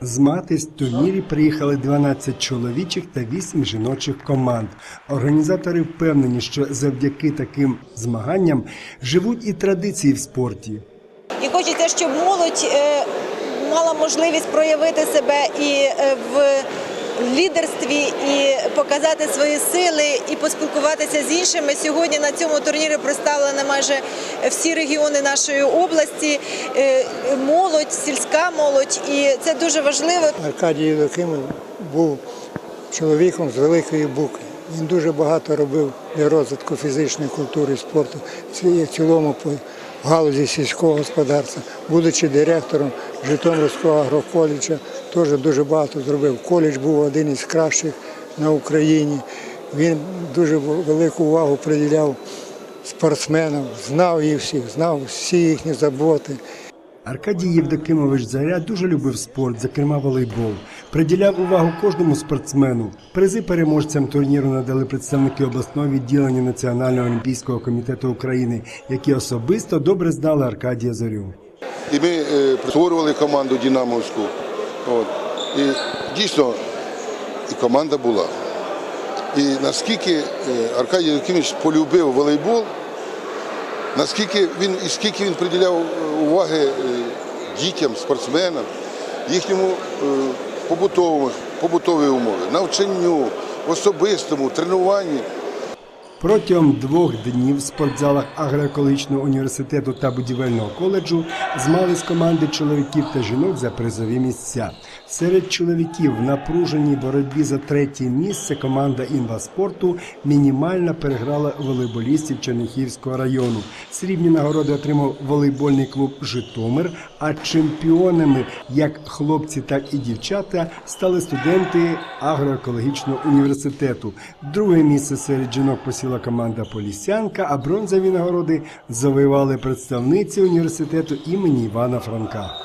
Змагатись з турнірі приїхали 12 чоловічих та 8 жіночих команд. Організатори впевнені, що завдяки таким змаганням живуть і традиції в спорті. І хочеться, щоб молодь е, мала можливість проявити себе і е, в лідерстві, і показати свої сили, і поспілкуватися з іншими. Сьогодні на цьому турнірі представлені майже всі регіони нашої області, е, молодь, сільська молодь, і це дуже важливо. Аркадій Євдокимов був чоловіком з великої букви. Він дуже багато робив для розвитку фізичної культури і спорту в цілому по галузі сільського господарства. Будучи директором Житомирського агроколеджа, теж дуже багато зробив. Коледж був один із кращих на Україні. Він дуже велику увагу приділяв спортсменам, знав їх всіх, знав всі їхні заботи. Аркадій Євдокимович Заря дуже любив спорт, зокрема волейбол. Приділяв увагу кожному спортсмену. Призи переможцям турніру надали представники обласного відділення Національного олімпійського комітету України, які особисто добре знали Аркадія Зорю. І ми е, створювали команду Дінамовську. От. І дійсно і команда була. І наскільки е, Аркадій Якимович полюбив волейбол, наскільки він і скільки він приділяв е, уваги е, дітям, спортсменам, їхньому побутовому, умови, навчанню, особистому, тренуванні. Протягом двох днів в спортзалах агроекологічного університету та будівельного коледжу змагались команди чоловіків та жінок за призові місця. Серед чоловіків в напруженій боротьбі за третє місце команда інваспорту мінімально переграла волейболістів Черніхівського району. Срібні нагороди отримав волейбольний клуб Житомир. А чемпіонами, як хлопці, так і дівчата, стали студенти агроекологічного університету. Друге місце серед жінок посіла команда Полісянка, а бронзові нагороди завоювали представниці університету імені Івана Франка.